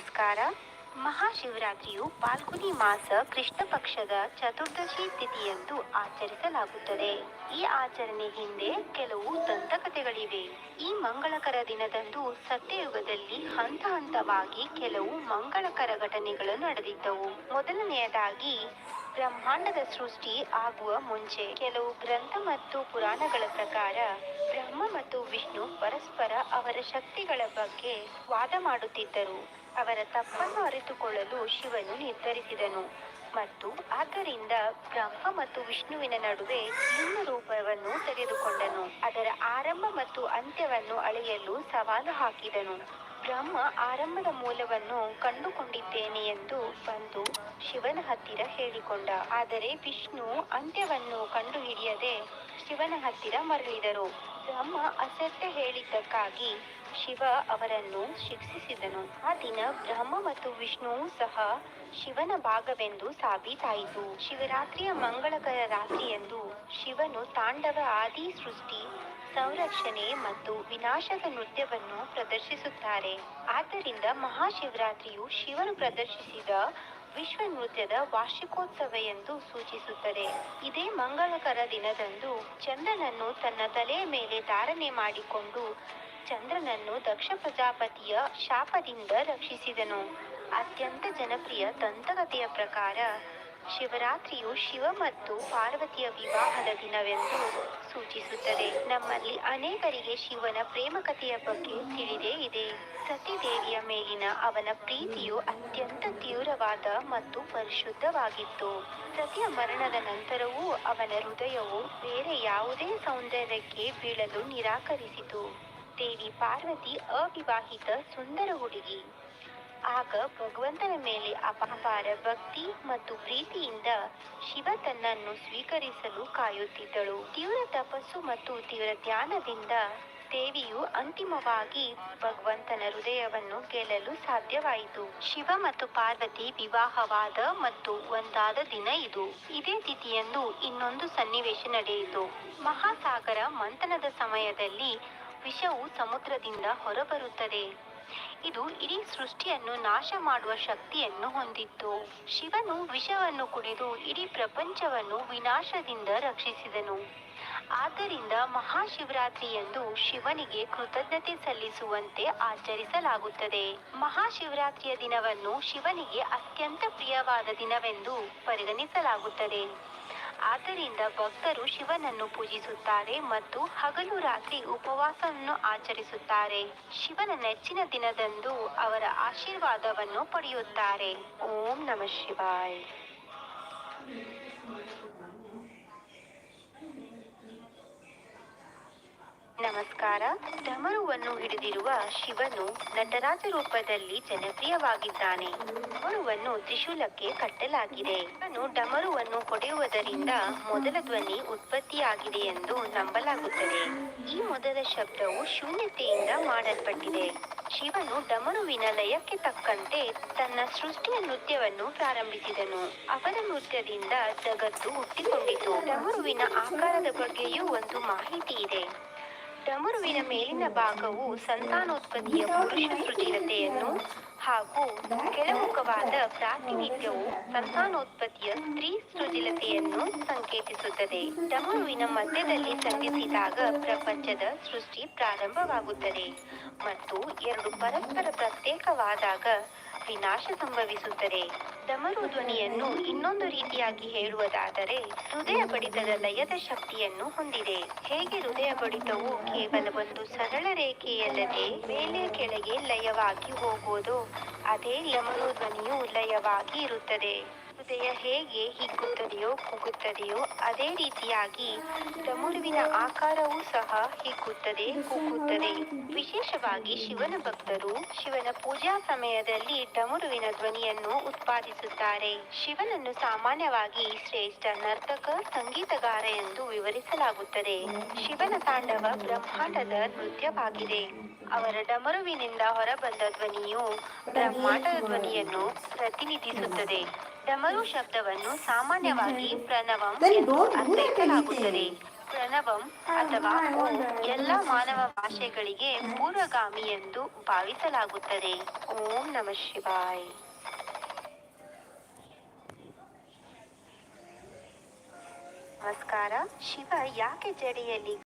ನಮಸ್ಕಾರ. ಮಹಾಶಿವರಾತ್ರಿಯು ಪಾಲ್ಗುನಿ ಮಾಸ ಕೃಷ್ಣ ಪಕ್ಷದ ಚತುರ್ದಶಿ ತಿಥಿಯಂದು ಆಚರಿಸಲಾಗುತ್ತದೆ. ಈ ಆಚರಣೆ ಹಿಂದೆ ಕೆಲವು ದಂತಕಥೆಗಳಿವೆ. ಈ ಮಂಗಳಕರ ದಿನದಂದು ಸತ್ಯಯುಗದಲ್ಲಿ ಹಂತ ಹಂತವಾಗಿ ಕೆಲವು ಮಂಗಳಕರ ಘಟನೆಗಳು ನಡೆದಿದ್ದವು. ಮೊದಲನೆಯದಾಗಿ ಬ್ರಹ್ಮಾಂಡದ ಸೃಷ್ಟಿ ಆಗುವ ಮುಂಚೆ ಕೆಲವು ಗ್ರಂಥ ಮತ್ತು ಪುರಾಣಗಳ ಪ್ರಕಾರ ಬ್ರಹ್ಮ ಮತ್ತು ವಿಷ್ಣು ಪರಸ್ಪರ ಅವರ ಶಕ್ತಿಗಳ ಬಗ್ಗೆ ವಾದ ಮಾಡುತ್ತಿದ್ದರು. ಅವರ ತಪ್ಪನ್ನು ಅರಿತುಕೊಳ್ಳಲು ಶಿವನು ನಿರ್ಧರಿಸಿದನು. ಮತ್ತು ಆದ್ದರಿಂದ ಬ್ರಹ್ಮ ಮತ್ತು ವಿಷ್ಣುವಿನ ನಡುವೆ ಲಿಂಗ ರೂಪವನ್ನು ತೆಗೆದುಕೊಂಡನು. ಅದರ ಆರಂಭ ಮತ್ತು ಅಂತ್ಯವನ್ನು ಅಳೆಯಲು ಸವಾಲು ಹಾಕಿದನು. ಬ್ರಹ್ಮ ಆರಂಭದ ಮೂಲವನ್ನು ಕಂಡುಕೊಂಡಿದ್ದೇನೆ ಎಂದು ಬಂದು ಶಿವನ ಹತ್ತಿರ ಹೇಳಿಕೊಂಡ. ಆದರೆ ವಿಷ್ಣು ಅಂತ್ಯವನ್ನು ಕಂಡುಹಿಡಿಯದೆ ಶಿವನ ಹತ್ತಿರ ಮರಳಿದರು. ಬ್ರಹ್ಮ ಅಸತ್ಯ ಹೇಳಿದ್ದಕ್ಕಾಗಿ ಶಿವ ಅವರನ್ನು ಶಿಕ್ಷಿಸಿದನು. ಆ ದಿನ ಬ್ರಹ್ಮ ಮತ್ತು ವಿಷ್ಣುವು ಸಹ ಶಿವನ ಭಾಗವೆಂದು ಸಾಬೀತಾಯಿತು. ಶಿವರಾತ್ರಿಯ ಮಂಗಳಕರ ರಾತ್ರಿಯಂದು ಶಿವನು ತಾಂಡವ ಆದಿ ಸೃಷ್ಟಿ, ಸಂರಕ್ಷಣೆ ಮತ್ತು ವಿನಾಶದ ನೃತ್ಯವನ್ನು ಪ್ರದರ್ಶಿಸುತ್ತಾರೆ. ಆದ್ದರಿಂದ ಮಹಾಶಿವರಾತ್ರಿಯು ಶಿವನು ಪ್ರದರ್ಶಿಸಿದ ವಿಶ್ವ ನೃತ್ಯದ ವಾರ್ಷಿಕೋತ್ಸವ ಎಂದು ಸೂಚಿಸುತ್ತದೆ. ಇದೇ ಮಂಗಳಕರ ದಿನದಂದು ಚಂದ್ರನನ್ನು ತನ್ನ ತಲೆಯ ಮೇಲೆ ಧಾರಣೆ ಮಾಡಿಕೊಂಡು ಚಂದ್ರನನ್ನು ದಕ್ಷ ಪ್ರಜಾಪತಿಯ ಶಾಪದಿಂದ ರಕ್ಷಿಸಿದನು. ಅತ್ಯಂತ ಜನಪ್ರಿಯ ದಂತಕಥೆಯ ಪ್ರಕಾರ ಶಿವರಾತ್ರಿಯು ಶಿವ ಮತ್ತು ಪಾರ್ವತಿಯ ವಿವಾಹದ ದಿನವೆಂದು ಸೂಚಿಸುತ್ತದೆ. ನಮ್ಮಲ್ಲಿ ಅನೇಕರಿಗೆ ಶಿವನ ಪ್ರೇಮ ಕಥೆಯ ಬಗ್ಗೆ ತಿಳಿದೇ ಇದೆ. ಸತಿದೇವಿಯ ಮೇಲಿನ ಅವನ ಪ್ರೀತಿಯು ಅತ್ಯಂತ ತೀವ್ರವಾದ ಮತ್ತು ಪರಿಶುದ್ಧವಾಗಿತ್ತು. ಸತಿಯ ಮರಣದ ನಂತರವೂ ಅವನ ಹೃದಯವು ಬೇರೆ ಯಾವುದೇ ಸೌಂದರ್ಯಕ್ಕೆ ಬೀಳಲು ನಿರಾಕರಿಸಿತು. ದೇವಿ ಪಾರ್ವತಿ ಅವಿವಾಹಿತ ಸುಂದರ ಹುಡುಗಿ. ಆಗ ಭಗವಂತನ ಮೇಲೆ ಅಪಾರ ಭಕ್ತಿ ಮತ್ತು ಪ್ರೀತಿಯಿಂದ ಶಿವ ತನ್ನನ್ನು ಸ್ವೀಕರಿಸಲು ಕಾಯುತ್ತಿದ್ದಳು. ತೀವ್ರ ತಪಸ್ಸು ಮತ್ತು ತೀವ್ರ ಧ್ಯಾನದಿಂದ ದೇವಿಯು ಅಂತಿಮವಾಗಿ ಭಗವಂತನ ಹೃದಯವನ್ನು ಗೆಲ್ಲಲು ಸಾಧ್ಯವಾಯಿತು. ಶಿವ ಮತ್ತು ಪಾರ್ವತಿ ವಿವಾಹವಾದ ಮತ್ತು ಒಂದಾದ ದಿನ ಇದು. ಇದೇ ತಿಥಿಯಂದು ಇನ್ನೊಂದು ಸನ್ನಿವೇಶ ನಡೆಯಿತು. ಮಹಾಸಾಗರ ಮಂಥನದ ಸಮಯದಲ್ಲಿ ವಿಷವು ಸಮುದ್ರದಿಂದ ಹೊರಬರುತ್ತದೆ. ಇದು ಇಡೀ ಸೃಷ್ಟಿಯನ್ನು ನಾಶ ಮಾಡುವ ಶಕ್ತಿಯನ್ನು ಹೊಂದಿತ್ತು. ಶಿವನು ವಿಷವನ್ನು ಕುಡಿದು ಇಡೀ ಪ್ರಪಂಚವನ್ನು ವಿನಾಶದಿಂದ ರಕ್ಷಿಸಿದನು. ಆದ್ದರಿಂದ ಮಹಾಶಿವರಾತ್ರಿಯಂದು ಶಿವನಿಗೆ ಕೃತಜ್ಞತೆ ಸಲ್ಲಿಸುವಂತೆ ಆಚರಿಸಲಾಗುತ್ತದೆ. ಮಹಾಶಿವರಾತ್ರಿಯ ದಿನವನ್ನು ಶಿವನಿಗೆ ಅತ್ಯಂತ ಪ್ರಿಯವಾದ ದಿನವೆಂದು ಪರಿಗಣಿಸಲಾಗುತ್ತದೆ. ಆದ್ದರಿಂದ ಭಕ್ತರು ಶಿವನನ್ನು ಪೂಜಿಸುತ್ತಾರೆ ಮತ್ತು ಹಗಲು ರಾತ್ರಿ ಉಪವಾಸವನ್ನು ಆಚರಿಸುತ್ತಾರೆ. ಶಿವನ ನೆಚ್ಚಿನ ದಿನದಂದು ಅವರ ಆಶೀರ್ವಾದವನ್ನು ಪಡೆಯುತ್ತಾರೆ. ಓಂ ನಮಃ ಶಿವಾಯ್. ನಮಸ್ಕಾರ. ಡಮರುವನ್ನು ಹಿಡಿದಿರುವ ಶಿವನು ನಟರಾಜ ರೂಪದಲ್ಲಿ ಜನಪ್ರಿಯವಾಗಿದ್ದಾನೆ. ಡಮರುವನ್ನು ತ್ರಿಶೂಲಕ್ಕೆ ಕಟ್ಟಲಾಗಿದೆ. ಅವನು ಡಮರುವನ್ನು ಹೊಡೆಯುವುದರಿಂದ ಮೊದಲ ಧ್ವನಿ ಉತ್ಪತ್ತಿಯಾಗಿದೆ ಎಂದು ನಂಬಲಾಗುತ್ತದೆ. ಈ ಮೊದಲ ಶಬ್ದವು ಶೂನ್ಯತೆಯಿಂದ ಮಾಡಲ್ಪಟ್ಟಿದೆ. ಶಿವನು ಡಮರುವಿನ ಲಯಕ್ಕೆ ತಕ್ಕಂತೆ ತನ್ನ ಸೃಷ್ಟಿಯ ನೃತ್ಯವನ್ನು ಪ್ರಾರಂಭಿಸಿದನು. ಅವನ ನೃತ್ಯದಿಂದ ಜಗತ್ತು ಹುಟ್ಟಿಕೊಂಡಿತು. ಡಮರುವಿನ ಆಕಾರದ ಬಗ್ಗೆಯೂ ಒಂದು ಮಾಹಿತಿ ಇದೆ. ಡಮರುವಿನ ಮೇಲಿನ ಭಾಗವು ಸಂತಾನೋತ್ಪತ್ತಿಯ ಪುರುಷ ಸುಧೀರತೆಯನ್ನು ಹಾಗೂ ಕೆಳಮುಖವಾದ ಪ್ರಾತಿನಿಧ್ಯವು ಸಂತಾನೋತ್ಪತ್ತಿಯ ಸ್ತ್ರೀ ಸೃಜಿಲತೆಯನ್ನು ಸಂಕೇತಿಸುತ್ತದೆ. ಡಮರುವಿನ ಮಧ್ಯದಲ್ಲಿ ಸಂಧಿಸಿದಾಗ ಪ್ರಪಂಚದ ಸೃಷ್ಟಿ ಪ್ರಾರಂಭವಾಗುತ್ತದೆ ಮತ್ತು ಎರಡು ಪರಸ್ಪರ ಪ್ರತ್ಯೇಕವಾದಾಗ ವಿನಾಶ ಸಂಭವಿಸುತ್ತದೆ. ಡಮರು ಧ್ವನಿಯನ್ನು ಇನ್ನೊಂದು ರೀತಿಯಾಗಿ ಹೇಳುವುದಾದರೆ ಹೃದಯ ಬಡಿತದ ಲಯದ ಶಕ್ತಿಯನ್ನು ಹೊಂದಿದೆ. ಹೇಗೆ ಹೃದಯ ಬಡಿತವು ಕೇವಲ ಒಂದು ಸರಳ ರೇಖೆಯಲ್ಲದೆ ಮೇಲೆ ಕೆಳಗೆ ಲಯವಾಗಿ ಹೋಗುವುದು, ಅದೇ ಡಮರು ಧ್ವನಿಯು ಲಯವಾಗಿ ಇರುತ್ತದೆ. ಹೃದಯ ಹೇಗೆ ಹಿಗ್ಗುತ್ತದೆಯೋ ಕುಗ್ಗುತ್ತದೆಯೋ ಅದೇ ರೀತಿಯಾಗಿ ಡಮರುವಿನ ಆಕಾರವೂ ಸಹ ಹಿಗ್ಗುತ್ತದೆ, ಕುಗ್ಗುತ್ತದೆ. ವಿಶೇಷವಾಗಿ ಶಿವನ ಭಕ್ತರು ಶಿವನ ಪೂಜಾ ಸಮಯದಲ್ಲಿ ಡಮರುವಿನ ಧ್ವನಿಯನ್ನು ಉತ್ಪಾದಿಸುತ್ತಾರೆ. ಶಿವನನ್ನು ಸಾಮಾನ್ಯವಾಗಿ ಶ್ರೇಷ್ಠ ನರ್ತಕ, ಸಂಗೀತಗಾರ ಎಂದು ವಿವರಿಸಲಾಗುತ್ತದೆ. ಶಿವನ ತಾಂಡವ ಬ್ರಹ್ಮಾಂಡದ ನೃತ್ಯವಾಗಿದೆ. ಅವರ ಡಮರುವಿನಿಂದ ಹೊರಬಂದ ಧ್ವನಿಯು ಬ್ರಹ್ಮಾಂಡದ ಧ್ವನಿಯನ್ನು ಪ್ರತಿನಿಧಿಸುತ್ತದೆ. ಡಮರು ಶಬ್ದವನ್ನು ಸಾಮಾನ್ಯವಾಗಿ ಪ್ರಣವಂ ಎಂದು ಅರ್ಥೈಸಲಾಗುತ್ತದೆ. ಪ್ರಣವಂ ಅಥವಾ ಓಂ ಎಲ್ಲ ಮಾನವ ಭಾಷೆಗಳಿಗೆ ಪೂರ್ವಗಾಮಿ ಎಂದು ಭಾವಿಸಲಾಗುತ್ತದೆ. ಓಂ ನಮ ಶಿವಾಯ್. ನಮಸ್ಕಾರ. ಶಿವ ಯಾಕೆ ಜಡೆಯಲ್ಲಿ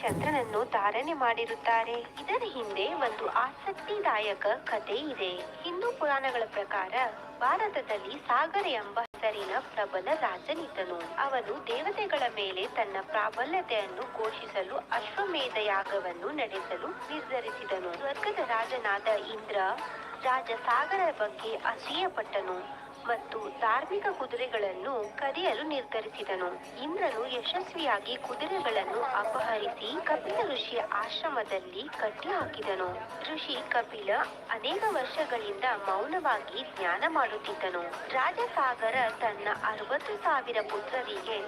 ಚಂದ್ರನನ್ನು ಧಾರಣೆ ಮಾಡಿರುತ್ತಾರೆ. ಇದರ ಹಿಂದೆ ಒಂದು ಆಸಕ್ತಿದಾಯಕ ಕಥೆ ಇದೆ. ಹಿಂದೂ ಪುರಾಣಗಳ ಪ್ರಕಾರ ಭಾರತದಲ್ಲಿ ಸಾಗರ ಎಂಬ ಹೆಸರಿನ ಪ್ರಬಲ ರಾಜನಿದ್ದನು. ಅವನು ದೇವತೆಗಳ ಮೇಲೆ ತನ್ನ ಪ್ರಾಬಲ್ಯತೆಯನ್ನು ಘೋಷಿಸಲು ಅಶ್ವಮೇಧ ಯಾಗವನ್ನು ನಡೆಸಲು ನಿರ್ಧರಿಸಿದನು. ಸ್ವರ್ಗದ ರಾಜನಾದ ಇಂದ್ರ ರಾಜ ಸಾಗರ ಬಗ್ಗೆ ಅಸೂಯಪಟ್ಟನು ಮತ್ತು ಧಾರ್ಮಿಕ ಕುದುರೆಗಳನ್ನು ಕದಿಯಲು ನಿರ್ಧರಿಸಿದನು. ಇಂದ್ರನು ಯಶಸ್ವಿಯಾಗಿ ಕುದುರೆಗಳನ್ನು ಅಪಹರಿಸಿ ಕಪಿಲ ಋಷಿಯ ಆಶ್ರಮದಲ್ಲಿ ಕಟ್ಟಿ ಹಾಕಿದನು. ಋಷಿ ಕಪಿಲ ಅನೇಕ ವರ್ಷಗಳಿಂದ ಮೌನವಾಗಿ ಜ್ಞಾನ ಮಾಡುತ್ತಿದ್ದನು. ರಾಜಸಾಗರ ತನ್ನ ಅರವತ್ತು ಸಾವಿರ ಪುತ್ರರಿಗೆ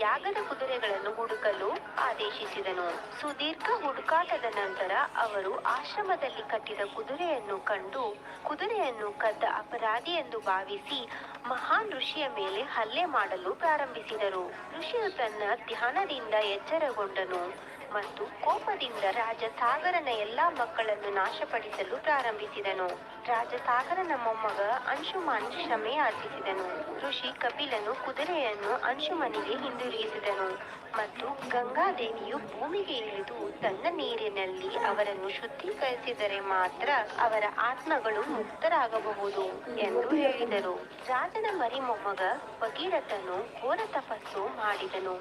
ಯಾಗದ ಕುದುರೆಗಳನ್ನು ಹುಡುಕಲು ಆದೇಶಿಸಿದನು. ಸುದೀರ್ಘ ಹುಡುಕಾಟದ ನಂತರ ಅವರು ಆಶ್ರಮದಲ್ಲಿ ಕಟ್ಟಿದ ಕುದುರೆಯನ್ನು ಕಂಡು, ಕುದುರೆಯನ್ನು ಕದ್ದ ಅಪರಾಧಿ ಎಂದು ಭಾವಿಸಿ ಮಹಾನ್ ಋಷಿಯ ಮೇಲೆ ಹಲ್ಲೆ ಮಾಡಲು ಪ್ರಾರಂಭಿಸಿದರು. ಋಷಿಯು ತನ್ನ ಧ್ಯಾನದಿಂದ ಎಚ್ಚರಗೊಂಡನು. ಮತ್ತು ಕೋಪದಿಂದ ರಾಜ ಸಾಗರನ ಎಲ್ಲಾ ಮಕ್ಕಳನ್ನು ನಾಶಪಡಿಸಲು ಪ್ರಾರಂಭಿಸಿದನು. ರಾಜಸಾಗರನ ಮೊಮ್ಮಗ ಅಂಶುಮಾನ್ ಕ್ಷಮೆ ಯಾಚಿಸಿದನು ಋಷಿ ಕಪಿಲನು ಕುದುರೆಯನ್ನು ಅಂಶುಮನಿಗೆ ಹಿಂದಿರುಗಿಸಿದನು ಮತ್ತು ಗಂಗಾದೇವಿಯು ಭೂಮಿಗೆ ಇಳಿದು ತನ್ನ ನೀರಿನಲ್ಲಿ ಅವರನ್ನು ಶುದ್ಧೀಕರಿಸಿದರೆ ಮಾತ್ರ ಅವರ ಆತ್ಮಗಳು ಮುಕ್ತರಾಗಬಹುದು ಎಂದು ಹೇಳಿದರು. ರಾಜನ ಮರಿ ಮೊಮ್ಮಗ ಭಗೀರಥನು ಘೋರ ತಪಸ್ಸು ಮಾಡಿದನು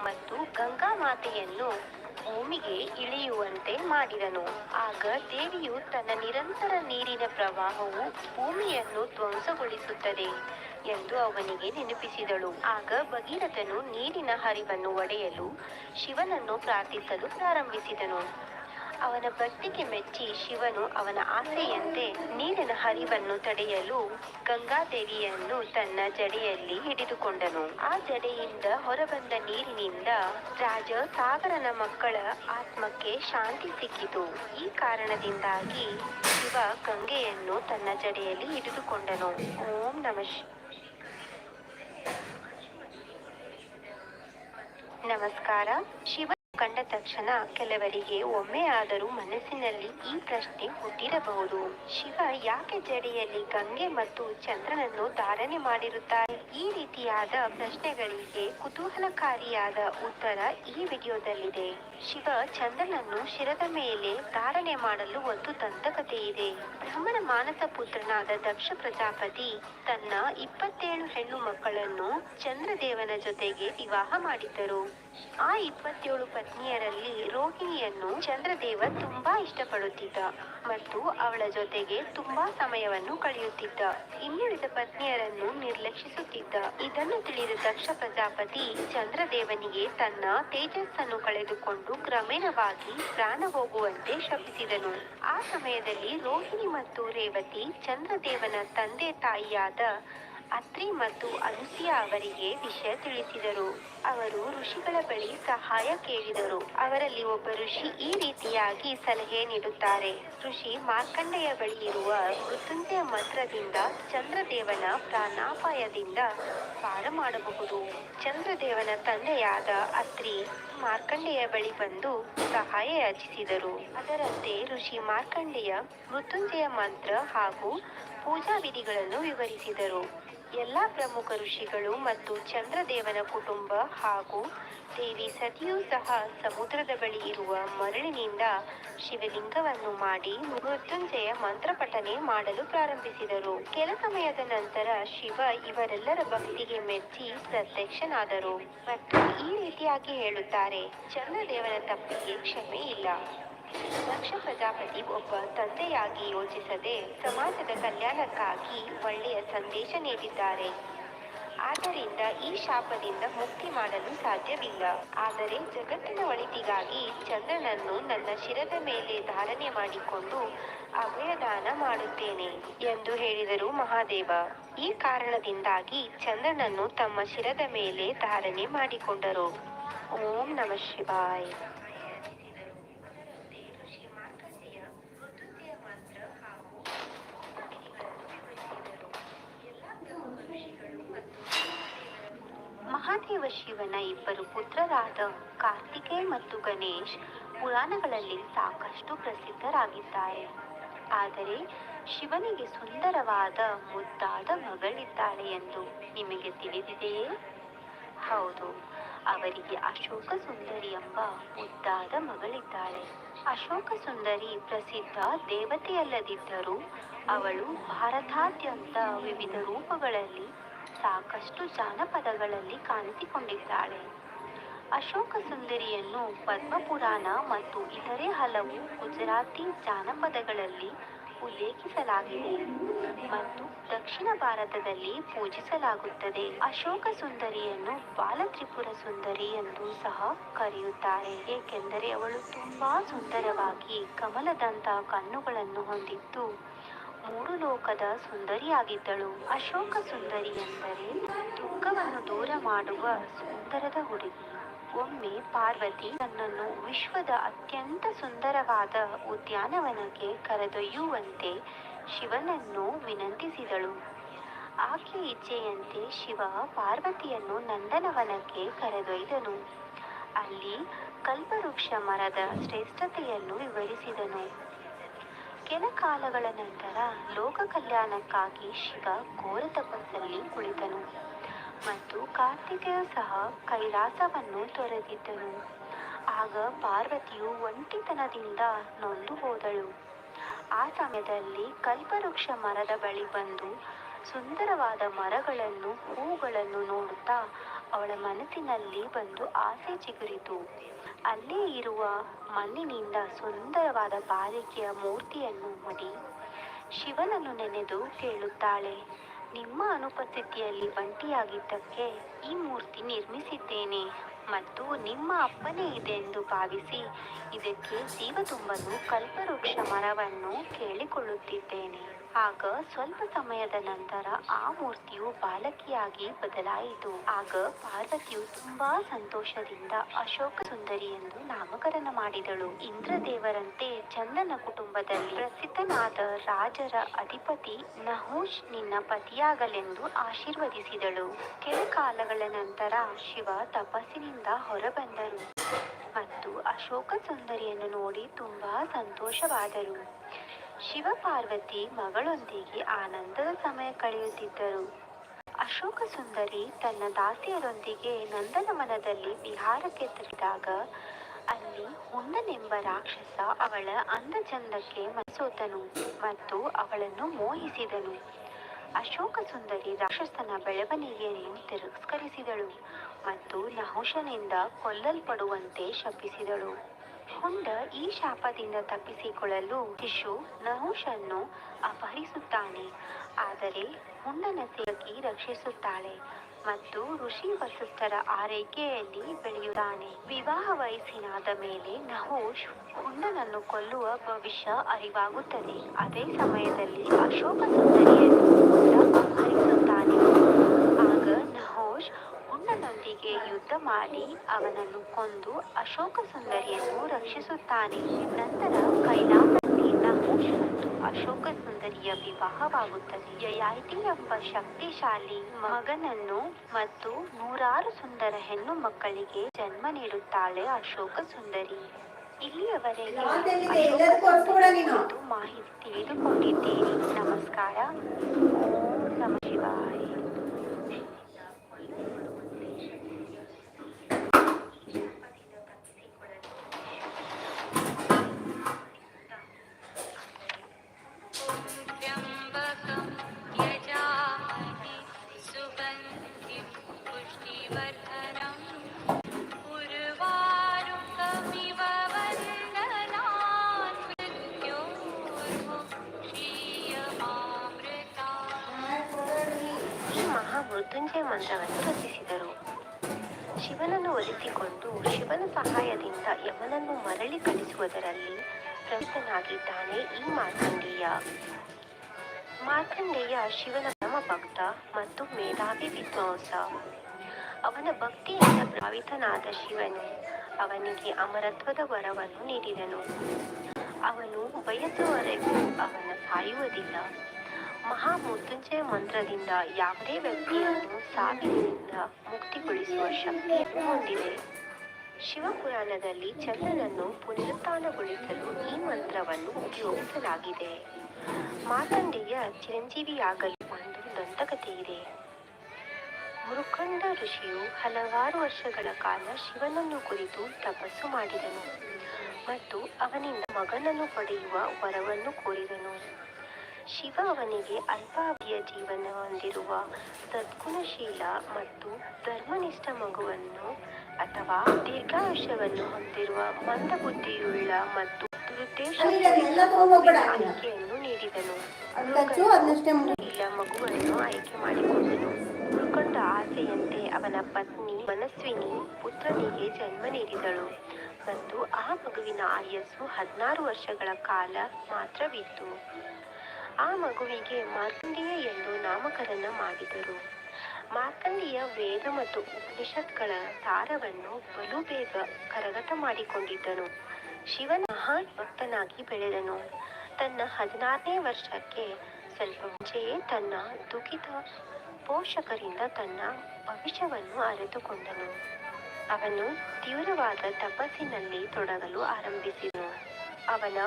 ಮತ್ತು ಗಂಗಾ ಮಾತೆಯನ್ನು ಭೂಮಿಗೆ ಇಳಿಯುವಂತೆ ಮಾಡಿದನು. ಆಗ ದೇವಿಯು ತನ್ನ ನಿರಂತರ ನೀರಿನ ಪ್ರವಾಹವು ಭೂಮಿಯನ್ನು ಧ್ವಂಸಗೊಳಿಸುತ್ತದೆ ಎಂದು ಅವನಿಗೆ ನೆನಪಿಸಿದಳು. ಆಗ ಭಗೀರಥನು ನೀರಿನ ಹರಿವನ್ನು ಒಡೆಯಲು ಶಿವನನ್ನು ಪ್ರಾರ್ಥಿಸಲು ಪ್ರಾರಂಭಿಸಿದನು. ಅವನ ಭಕ್ತಿಗೆ ಮೆಚ್ಚಿ ಶಿವನು ಅವನ ಆಸೆಯಂತೆ ನೀರಿನ ಹರಿವನ್ನು ತಡೆಯಲು ಗಂಗಾದೇವಿಯನ್ನು ತನ್ನ ಜಡೆಯಲ್ಲಿ ಹಿಡಿದುಕೊಂಡನು. ಆ ಜಡೆಯಿಂದ ಹೊರಬಂದ ನೀರಿನಿಂದ ರಾಜ ಸಾಗರನ ಮಕ್ಕಳ ಆತ್ಮಕ್ಕೆ ಶಾಂತಿ ಸಿಕ್ಕಿತು. ಈ ಕಾರಣದಿಂದಾಗಿ ಶಿವ ಗಂಗೆಯನ್ನು ತನ್ನ ಜಡೆಯಲ್ಲಿ ಹಿಡಿದುಕೊಂಡನು. ಓಂ ನಮಃ ನಮಸ್ಕಾರ. ಶಿವ ಕಂಡ ತಕ್ಷಣ ಕೆಲವರಿಗೆ ಒಮ್ಮೆ ಆದರೂ ಮನಸ್ಸಿನಲ್ಲಿ ಈ ಪ್ರಶ್ನೆ ಹುಟ್ಟಿರಬಹುದು. ಶಿವ ಯಾಕೆ ಜಡೆಯಲ್ಲಿ ಗಂಗೆ ಮತ್ತು ಚಂದ್ರನನ್ನು ಧಾರಣೆ ಮಾಡಿರುತ್ತಾರೆ? ಈ ರೀತಿಯಾದ ಪ್ರಶ್ನೆಗಳಿಗೆ ಕುತೂಹಲಕಾರಿಯಾದ ಉತ್ತರ ಈ ವಿಡಿಯೋದಲ್ಲಿದೆ. ಶಿವ ಚಂದ್ರನನ್ನು ಶಿರದ ಮೇಲೆ ಧಾರಣೆ ಮಾಡಲು ಒಂದು ದಂತಕತೆ ಇದೆ ಬ್ರಹ್ಮನ ಮಾನಸ ಪುತ್ರನಾದ ದಕ್ಷ ಪ್ರಜಾಪತಿ ತನ್ನ ಇಪ್ಪತ್ತೇಳು ಹೆಣ್ಣು ಮಕ್ಕಳನ್ನು ಚಂದ್ರದೇವನ ಜೊತೆಗೆ ವಿವಾಹ ಮಾಡಿದ್ದರು. ಆ ಇಪ್ಪತ್ತೇಳು ಪತ್ನಿಯರಲ್ಲಿ ರೋಹಿಣಿಯನ್ನು ಚಂದ್ರದೇವ ತುಂಬಾ ಇಷ್ಟಪಡುತ್ತಿದ್ದ ಮತ್ತು ಅವಳ ಜೊತೆಗೆ ತುಂಬಾ ಸಮಯವನ್ನು ಕಳೆಯುತ್ತಿದ್ದ. ಇನ್ನುಳಿದ ಪತ್ನಿಯರನ್ನು ನಿರ್ಲಕ್ಷಿಸುತ್ತಿದ್ದ. ಇದನ್ನು ತಿಳಿದ ದಕ್ಷ ಪ್ರಜಾಪತಿ, ಚಂದ್ರದೇವನಿಗೆ ತನ್ನ ತೇಜಸ್ಸನ್ನು ಕಳೆದುಕೊಂಡು ಕ್ರಮೇಣವಾಗಿ ಪ್ರಾಣ ಹೋಗುವಂತೆ ಶಪಿಸಿದನು. ಆ ಸಮಯದಲ್ಲಿ ರೋಹಿಣಿ ಮತ್ತು ರೇವತಿ ಚಂದ್ರದೇವನ ತಂದೆ ತಾಯಿಯಾದ ಅತ್ರಿ ಮತ್ತು ಅನುಸಿಯ ಅವರಿಗೆ ವಿಷಯ ತಿಳಿಸಿದರು. ಅವರು ಋಷಿಗಳ ಬಳಿ ಸಹಾಯ ಕೇಳಿದರು. ಅವರಲ್ಲಿ ಒಬ್ಬ ಋಷಿ ಈ ರೀತಿಯಾಗಿ ಸಲಹೆ ನೀಡುತ್ತಾರೆ. ಋಷಿ ಮಾರ್ಕಂಡೆಯ ಬಳಿ ಇರುವ ಮೃತ್ಯುಂಜಯ ಮಂತ್ರದಿಂದ ಚಂದ್ರದೇವನ ಪ್ರಾಣಾಪಾಯದಿಂದ ಪಾರ ಮಾಡಬಹುದು. ಚಂದ್ರದೇವನ ತಂದೆಯಾದ ಅತ್ರಿ ಮಾರ್ಕಂಡೆಯ ಬಳಿ ಬಂದು ಸಹಾಯ ಯಾಚಿಸಿದರು. ಅದರಂತೆ ಋಷಿ ಮಾರ್ಕಂಡೆಯ ಮೃತ್ಯುಂಜಯ ಮಂತ್ರ ಹಾಗೂ ಪೂಜಾ ವಿಧಿಗಳನ್ನು ವಿವರಿಸಿದರು. ಎಲ್ಲ ಪ್ರಮುಖ ಋಷಿಗಳು ಮತ್ತು ಚಂದ್ರದೇವನ ಕುಟುಂಬ ಹಾಗೂ ದೇವಿ ಸತಿಯೂ ಸಹ ಸಮುದ್ರದ ಬಳಿ ಇರುವ ಮರಳಿನಿಂದ ಶಿವಲಿಂಗವನ್ನು ಮಾಡಿ ಮೃತ್ಯುಂಜಯ ಮಂತ್ರ ಪಠನೆ ಮಾಡಲು ಪ್ರಾರಂಭಿಸಿದರು. ಕೆಲ ಸಮಯದ ನಂತರ ಶಿವ ಇವರೆಲ್ಲರ ಭಕ್ತಿಗೆ ಮೆಚ್ಚಿ ಪ್ರತ್ಯಕ್ಷನಾದರು. ಮತ್ತು ಈ ರೀತಿಯಾಗಿ ಹೇಳುತ್ತಾರೆ, ಚಂದ್ರದೇವನ ತಪ್ಪಿಗೆ ಕ್ಷಮೆ ಇಲ್ಲ. ದಕ್ಷ ಪ್ರಜಾಪತಿ ಒಬ್ಬ ತಂದೆಯಾಗಿ ಯೋಚಿಸದೆ ಸಮಾಜದ ಕಲ್ಯಾಣಕ್ಕಾಗಿ ಒಳ್ಳೆಯ ಸಂದೇಶ ನೀಡಿದ್ದಾರೆ. ಆದ್ದರಿಂದ ಈ ಶಾಪದಿಂದ ಮುಕ್ತಿ ಮಾಡಲು ಸಾಧ್ಯವಿಲ್ಲ. ಆದರೆ ಜಗತ್ತಿನ ಒಳಿತಿಗಾಗಿ ಚಂದ್ರನನ್ನು ನನ್ನ ಶಿರದ ಮೇಲೆ ಧಾರಣೆ ಮಾಡಿಕೊಂಡು ಅಭಯದಾನ ಮಾಡುತ್ತೇನೆ ಎಂದು ಹೇಳಿದರು ಮಹಾದೇವ. ಈ ಕಾರಣದಿಂದಾಗಿ ಚಂದ್ರನನ್ನು ತಮ್ಮ ಶಿರದ ಮೇಲೆ ಧಾರಣೆ ಮಾಡಿಕೊಂಡರು. ಓಂ ನಮಃ ಶಿವಾಯ್ ಮಹಾದೇವ ಇಲ್ಲಿರುವ ಶಿವನ ಇಬ್ಬರು ಪುತ್ರರಾದ ಕಾರ್ತಿಕೇಯ ಮತ್ತು ಗಣೇಶ್ ಪುರಾಣಗಳಲ್ಲಿ ಸಾಕಷ್ಟು ಪ್ರಸಿದ್ಧರಾಗಿದ್ದಾರೆ. ಆದರೆ ಶಿವನಿಗೆ ಸುಂದರವಾದ ಮುದ್ದಾದ ಮಗಳಿದ್ದಾಳೆ ಎಂದು ನಿಮಗೆ ತಿಳಿದಿದೆಯೇ? ಹೌದು, ಅವರಿಗೆ ಅಶೋಕ ಸುಂದರಿ ಎಂಬ ಮುದ್ದಾದ ಮಗಳಿದ್ದಾಳೆ ಅಶೋಕ ಸುಂದರಿ ಪ್ರಸಿದ್ಧ ದೇವತೆಯಲ್ಲದಿದ್ದರೂ ಅವಳು ಭಾರತಾದ್ಯಂತ ವಿವಿಧ ರೂಪಗಳಲ್ಲಿ ಸಾಕಷ್ಟು ಜಾನಪದಗಳಲ್ಲಿ ಕಾಣಿಸಿಕೊಂಡಿದ್ದಾಳೆ. ಅಶೋಕ ಸುಂದರಿಯನ್ನು ಪದ್ಮಪುರಾಣ ಮತ್ತು ಇತರೆ ಹಲವು ಗುಜರಾತಿ ಜಾನಪದಗಳಲ್ಲಿ ಉಲ್ಲೇಖಿಸಲಾಗಿದೆ ಮತ್ತು ದಕ್ಷಿಣ ಭಾರತದಲ್ಲಿ ಪೂಜಿಸಲಾಗುತ್ತದೆ. ಅಶೋಕ ಸುಂದರಿಯನ್ನು ಬಾಲತ್ರಿಪುರ ಸುಂದರಿ ಎಂದು ಸಹ ಕರೆಯುತ್ತಾರೆ. ಏಕೆಂದರೆ ಅವಳು ತುಂಬಾ ಸುಂದರವಾಗಿ ಕಮಲದಂತ ಕಣ್ಣುಗಳನ್ನು ಹೊಂದಿದ್ದು ಮೂರು ಲೋಕದ ಸುಂದರಿಯಾಗಿದ್ದಳು. ಅಶೋಕ ಸುಂದರಿ ಎಂದರೆ ದುಃಖವನ್ನು ದೂರ ಮಾಡುವ ಸುಂದರದ ಹುಡುಗಿ. ಒಮ್ಮೆ ಪಾರ್ವತಿ ತನ್ನನ್ನು ವಿಶ್ವದ ಅತ್ಯಂತ ಸುಂದರವಾದ ಉದ್ಯಾನವನಕ್ಕೆ ಕರೆದೊಯ್ಯುವಂತೆ ಶಿವನನ್ನು ವಿನಂತಿಸಿದಳು. ಆಕೆ ಇಚ್ಛೆಯಂತೆ ಶಿವ ಪಾರ್ವತಿಯನ್ನು ನಂದನವನಕ್ಕೆ ಕರೆದೊಯ್ದನು. ಅಲ್ಲಿ ಕಲ್ಪವೃಕ್ಷ ಮರದ ಶ್ರೇಷ್ಠತೆಯನ್ನು ವಿವರಿಸಿದನು. ಕೆಲ ಕಾಲಗಳ ನಂತರ ಲೋಕ ಕಲ್ಯಾಣಕ್ಕಾಗಿ ಶಿವ ಘೋರ ತಪಸ್ಸಲ್ಲಿ ಕುಳಿತನು. ಮತ್ತು ಕಾರ್ತಿಕೇಯ ಸಹ ಕೈಲಾಸವನ್ನು ತೊರೆದಿದ್ದನು. ಆಗ ಪಾರ್ವತಿಯು ಒಂಟಿತನದಿಂದ ನೊಂದು ಹೋದಳು. ಆ ಸಮಯದಲ್ಲಿ ಕಲ್ಪವೃಕ್ಷ ಮರದ ಬಳಿ ಬಂದು ಸುಂದರವಾದ ಮರಗಳನ್ನು, ಹೂಗಳನ್ನು ನೋಡುತ್ತಾ ಅವಳ ಮನಸ್ಸಿನಲ್ಲಿ ಬಂದು ಆಸೆ ಚಿಗುರಿತು. ಅಲ್ಲೇ ಇರುವ ಮಣ್ಣಿನಿಂದ ಸುಂದರವಾದ ಬಾಲಿಕೆಯ ಮೂರ್ತಿಯನ್ನು ಮಾಡಿ. ಶಿವನನ್ನು ನೆನೆದು ಕೇಳುತ್ತಾಳೆ, ನಿಮ್ಮ ಅನುಪಸ್ಥಿತಿಯಲ್ಲಿ ಬಂಟಿಯಾಗಿದ್ದಕ್ಕೆ ಈ ಮೂರ್ತಿ ನಿರ್ಮಿಸಿದ್ದೇನೆ ಮತ್ತು ನಿಮ್ಮ ಅಪ್ಪನೇ ಇದೆ ಎಂದು ಭಾವಿಸಿ ಇದಕ್ಕೆ ಜೀವ ತುಂಬಲು ಕಲ್ಪವೃಕ್ಷ ಮರವನ್ನು ಕೇಳಿಕೊಳ್ಳುತ್ತಿದ್ದೇನೆ. ಆಗ ಸ್ವಲ್ಪ ಸಮಯದ ನಂತರ ಆ ಮೂರ್ತಿಯು ಬಾಲಕಿಯಾಗಿ ಬದಲಾಯಿತು. ಆಗ ಪಾರ್ವತಿಯು ತುಂಬಾ ಸಂತೋಷದಿಂದ ಅಶೋಕ ಸುಂದರಿ ಎಂದು ನಾಮಕರಣ ಮಾಡಿದಳು. ಇಂದ್ರದೇವರಂತೆ ಚಂದನ ಕುಟುಂಬದಲ್ಲಿ ಪ್ರಸಿದ್ಧನಾದ ರಾಜರ ಅಧಿಪತಿ ನಹುಷ್ ನಿನ್ನ ಪತಿಯಾಗಲೆಂದು ಆಶೀರ್ವದಿಸಿದಳು. ಕೆಲ ಕಾಲಗಳ ನಂತರ ಶಿವ ತಪಸ್ಸಿನಿಂದ ಹೊರಬಂದರು. ಮತ್ತು ಅಶೋಕ ಸುಂದರಿಯನ್ನು ನೋಡಿ ತುಂಬಾ ಸಂತೋಷವಾದರು. ಶಿವ ಪಾರ್ವತಿ ಮಗಳೊಂದಿಗೆ ಆನಂದದ ಸಮಯ ಕಳೆಯುತ್ತಿದ್ದರು. ಅಶೋಕ ಸುಂದರಿ ತನ್ನ ದಾಸಿಯರೊಂದಿಗೆ ನಂದನವನದಲ್ಲಿ ವಿಹಾರಕ್ಕೆ ತೆರಳಿದಾಗ, ಅಲ್ಲಿ ಹುಂದನೆಂಬ ರಾಕ್ಷಸ ಅವಳ ಅಂದಚಂದಕ್ಕೆ ಮನಸೋತನು ಮತ್ತು ಅವಳನ್ನು ಮೋಹಿಸಿದನು. ಅಶೋಕ ಸುಂದರಿ ರಾಕ್ಷಸನ ಬೆಳವಣಿಗೆಯನ್ನು ತಿರಸ್ಕರಿಸಿದಳು ಮತ್ತು ನಹುಷನಿಂದ ಕೊಲ್ಲಲ್ಪಡುವಂತೆ ಶಪಿಸಿದಳು. ಹುಂಡ ಈ ಶಾಪದಿಂದ ತಪ್ಪಿಸಿಕೊಳ್ಳಲು ಶಿಶು ನಹುಷನ್ನು ಅಪಹರಿಸುತ್ತಾನೆ. ಆದರೆ ಹುಂಡನ ಸೇವಕಿ ರಕ್ಷಿಸುತ್ತಾಳೆ ಮತ್ತು ಋಷಿ ವಸಿಷ್ಠರ ಆರೈಕೆಯಲ್ಲಿ ಬೆಳೆಯುತ್ತಾನೆ. ವಿವಾಹ ವಯಸ್ಸಿನಾದ ಮೇಲೆ ನಹುಷ್ ಹುಂಡನನ್ನು ಕೊಲ್ಲುವ ಭವಿಷ್ಯ ಅರಿವಾಗುತ್ತದೆ. ಅದೇ ಸಮಯದಲ್ಲಿ ಅಶೋಕ ಸುಂದರಿಯನ್ನು ಹುಂಡ ಅಪಹರಿಸುತ್ತಾನೆ ಆಗ ನಹುಷ್ ಹುಂಡನೊಂದಿಗೆ ಯುದ್ಧ ಮಾಡಿ ಅವನನ್ನು ಕೊಂದು ಅಶೋಕ ಸುಂದರಿಯನ್ನು ರಕ್ಷಿಸುತ್ತಾನೆ. ನಂತರ ಕೈಲಾಸದಲ್ಲಿ ನಹುಷ್ ಮತ್ತು ಅಶೋಕ ಸುಂದರಿಯ ವಿವಾಹವಾಗುತ್ತದೆ. ಯಯಾತಿ ಎಂಬ ಶಕ್ತಿಶಾಲಿ ಮಗನನ್ನು ಮತ್ತು ನೂರಾರು ಸುಂದರ ಹೆಣ್ಣು ಮಕ್ಕಳಿಗೆ ಜನ್ಮ ನೀಡುತ್ತಾಳೆ ಅಶೋಕ ಸುಂದರಿ. ಇಲ್ಲಿಯವರೆಗೆ? ಅಶೋಕ. ಮಾಹಿತಿ ತಿಳಿದುಕೊಂಡಿದ್ದೀರಿ. ನಮಸ್ಕಾರ. ಯಮನನ್ನು ಮರಳಿ ಕಳಿಸುವುದರಲ್ಲಿ ಪ್ರವೃತ್ತನಾಗಿದ್ದಾನೆ ಈ ಮಾರ್ಕಂಡೇಯ. ಮಾರ್ಕಂಡೇಯ ಶಿವನ ಪರಮ ಭಕ್ತ ಮತ್ತು ಮೇಧಾವಿ ವಿದ್ವಾಂಸ. ಅವನ ಭಕ್ತಿಯಿಂದ ಪ್ರಭಾವಿತನಾದ ಶಿವನು ಅವನಿಗೆ ಅಮರತ್ವದ ವರವನ್ನು ನೀಡಿದನು. ಅವನು ಬಯಸುವವರೆಗೂ ಅವನ ಸಾಯುವುದಿಲ್ಲ. ಮಹಾಮೃತ್ಯುಂಜಯ ಮಂತ್ರದಿಂದ ಯಾವುದೇ ವ್ಯಕ್ತಿಯನ್ನು ಸಾವಿನಿಂದ ಮುಕ್ತಿಗೊಳಿಸುವ ಶಕ್ತಿಯನ್ನು ಹೊಂದಿದೆ. ಶಿವಪುರಾಣದಲ್ಲಿ ಚಂದ್ರನನ್ನು ಪುನರುತ್ಥಾನಗೊಳಿಸಲು ಈ ಮಂತ್ರವನ್ನು ಉಪಯೋಗಿಸಲಾಗಿದೆ. ಮಾರ್ಕಂಡೇಯ ಚಿರಂಜೀವಿಯಾಗಲು ಒಂದು ದಂತಕಥೆಯಿದೆ. ಮುರುಖಂಡ ಋಷಿಯು ಹಲವಾರು ವರ್ಷಗಳ ಕಾಲ ಶಿವನನ್ನು ಕುರಿತು ತಪಸ್ಸು ಮಾಡಿದನು ಮತ್ತು ಅವನಿಂದ ಮಗನನ್ನು ಪಡೆಯುವ ವರವನ್ನು ಕೋರಿದನು. ಶಿವ ಅವನಿಗೆ ಅಲ್ಪಾವಧಿಯ ಜೀವನ ಹೊಂದಿರುವ ಸದ್ಗುಣಶೀಲ ಮತ್ತು ಧರ್ಮನಿಷ್ಠ ಮಗುವನ್ನು ಅಥವಾ ದೀರ್ಘಾಯುಷ್ಯವನ್ನು ಹೊಂದಿರುವ ಮಂದಬುದ್ಧಿಯುಳ್ಳ ಮತ್ತು ಆಯ್ಕೆಯನ್ನು ನೀಡಿದನು. ಇಲ್ಲ ಮಗುವನ್ನು ಆಯ್ಕೆ ಮಾಡಿಕೊಂಡನು. ಮುರುಕಂಡ ಆಸೆಯಂತೆ ಅವನ ಪತ್ನಿ ಮನಸ್ವಿನಿ ಪುತ್ರನಿಗೆ ಜನ್ಮ ನೀಡಿದಳು. ಮತ್ತು ಆ ಮಗುವಿನ ಆಯಸ್ಸು ಹದಿನಾರು ವರ್ಷಗಳ ಕಾಲ ಮಾತ್ರವಿತ್ತು ಆ ಮಗುವಿಗೆ ಮಾರ್ಕಂಡೇಯ ಎಂದು ನಾಮಕರಣ ಮಾಡಿದರು. ಮಾರ್ಕಂಡೇಯ ವೇದ ಮತ್ತು ಉಪನಿಷತ್ಗಳ ಸಾರವನ್ನು ಬಲು ಬೇಗ ಕರಗತ ಮಾಡಿಕೊಂಡಿದ್ದನು. ಶಿವನ ಮಹಾನ್ ಭಕ್ತನಾಗಿ ಬೆಳೆದನು. ತನ್ನ ಹದಿನಾರನೇ ವರ್ಷಕ್ಕೆ ಸ್ವಲ್ಪ ಮುಂಚೆಯೇ ತನ್ನ ದುಃಖಿತ ಪೋಷಕರಿಂದ ತನ್ನ ಭವಿಷ್ಯವನ್ನು ಅರಿತುಕೊಂಡನು. ಅವನು ತೀವ್ರವಾದ ತಪಸ್ಸಿನಲ್ಲಿ ತೊಡಗಲು ಆರಂಭಿಸಿದನು. ಅವನ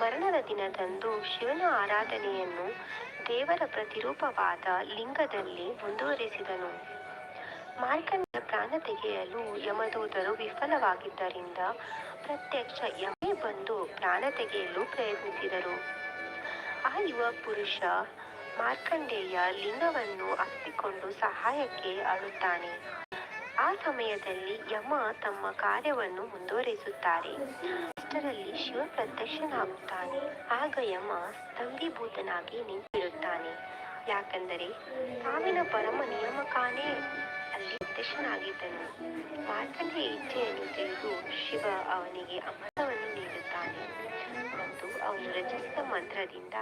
ಮರಣದ ದಿನದಂದು ಶಿವನ ಆರಾಧನೆಯನ್ನು ದೇವರ ಪ್ರತಿರೂಪವಾದ ಲಿಂಗದಲ್ಲಿ ಮುಂದುವರಿಸಿದನು. ಮಾರ್ಕಂಡ ಪ್ರಾಣ ತೆಗೆಯಲು ಯಮದೂತರು ವಿಫಲವಾಗಿದ್ದರಿಂದ ಪ್ರತ್ಯಕ್ಷ ಯಮೇ ಬಂದು ಪ್ರಾಣ ತೆಗೆಯಲು ಪ್ರಯತ್ನಿಸಿದರು. ಆ ಯುವ ಪುರುಷ ಮಾರ್ಕಂಡೇಯ ಲಿಂಗವನ್ನು ಅಪ್ಪಿಕೊಂಡು ಸಹಾಯಕ್ಕೆ ಅಳುತ್ತಾನೆ. ಆ ಸಮಯದಲ್ಲಿ ಯಮ ತಮ್ಮ ಕಾರ್ಯವನ್ನು ಮುಂದುವರಿಸುತ್ತಾರೆ. ಅಷ್ಟರಲ್ಲಿ ಶಿವ ಪ್ರತ್ಯಕ್ಷನಾಗುತ್ತಾನೆ. ಆಗ ಯಮ ಸ್ತಂಭೀಭೂತನಾಗಿ ನಿಂತಿರುತ್ತಾನೆ. ಯಾಕಂದರೆ ಸಾವಿನ ಪರಮ ನಿಯಮಕಾನೇ ಅಲ್ಲಿ ಪ್ರತ್ಯಕ್ಷನಾಗಿದ್ದನು. ಮಾರ್ಕಂಡೆಯ ಇಚ್ಛೆಯನ್ನು ತಿಳಿದು ಶಿವ ಅವನಿಗೆ ಅಮೃತವನ್ನು ನೀಡುತ್ತಾನೆ. ಮತ್ತು ಅವನು ರಚಿಸಿದ ಮಂತ್ರದಿಂದ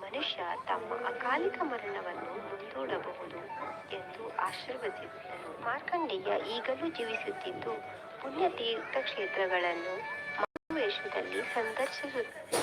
ಮನುಷ್ಯ ತಮ್ಮ ಅಕಾಲಿಕ ಮರಣವನ್ನು ಮುಂದೂಡಬಹುದು ಎಂದು ಆಶೀರ್ವದಿಸಿದನು. ಮಾರ್ಕಂಡೇಯ ಈಗಲೂ ಜೀವಿಸುತ್ತಿದ್ದು ಪುಣ್ಯ ತೀರ್ಥಕ್ಷೇತ್ರಗಳನ್ನು ವೇಷದಲ್ಲಿ ಸಂದರ್ಶಿಸುತ್ತದೆ